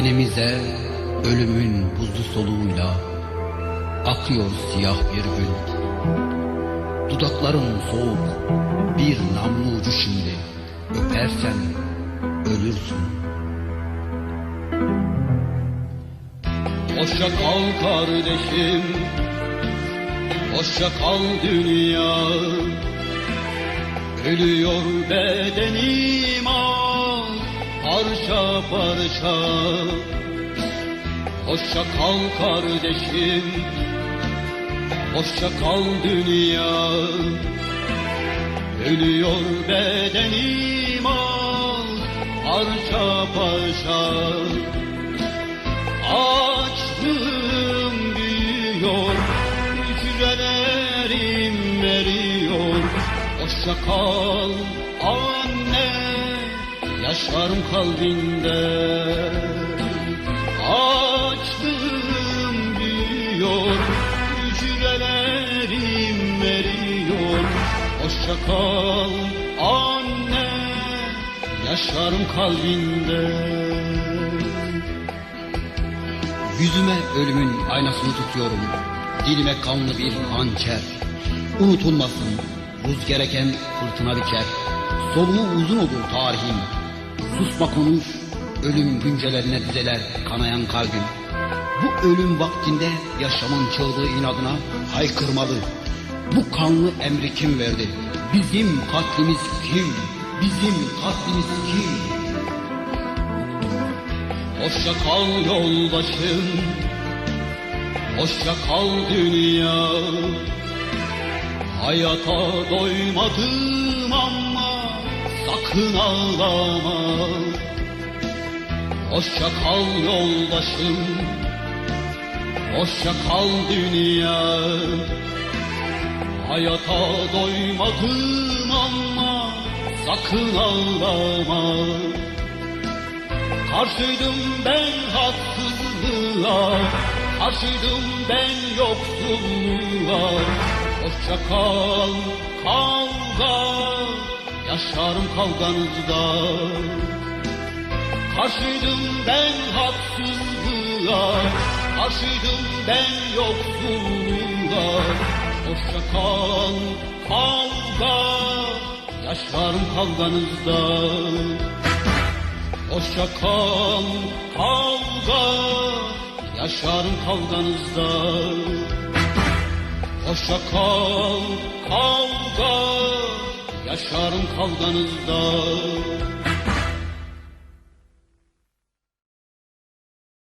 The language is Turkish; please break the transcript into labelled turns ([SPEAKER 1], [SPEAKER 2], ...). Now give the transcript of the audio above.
[SPEAKER 1] Tenimize ölümün buzlu soluğuyla akıyor siyah bir gün. Dudakların soğuk bir namlu ucu şimdi öpersen ölürsün.
[SPEAKER 2] Hoşça kal kardeşim Hoşça kal dünya Ölüyor bedenim ah Parça parça. Hoşça kal kardeşim Hoşça kal dünya. Ölüyor bedenim ah Parça parça. Açlığım büyüyor, hücrelerim veriyor. Hoşça kal anne, yaşlarım kalbinde. Açlığım büyüyor, hücrelerim veriyor. Hoşça kal anne, yaşlarım kalbinde.
[SPEAKER 1] Yüzüme ölümün aynasını tutuyorum. Dilime kanlı bir hançer. Unutulmasın. Buz gereken fırtına biçer. Soluğu uzun olur tarihim. Susma konuş. Ölüm güncelerine dizeler kanayan kalbim. Bu ölüm vaktinde yaşamın çığlığı inadına haykırmalı. Bu kanlı emri kim verdi? Bizim katlimiz kim? Bizim katlimiz kim?
[SPEAKER 2] Hoşça kal yoldaşım Hoşça kal dünya Hayata doymadım ama Sakın ağlama. Hoşça kal yoldaşım. Hoşça kal dünya. Hayata doymadım ama Sakın ağlama. Karşıydım ben haksızlığa, karşıydım ben yoksulluğa. Hoşça kal kavga, yaşarım kavganızda. Karşıydım ben haksızlığa, karşıydım ben yoksulluğa. Hoşça kal kavga, yaşarım kavganızda. Hoşça kal kavga Yaşarım kavganızda Hoşça kal kavga Yaşarım kavganızda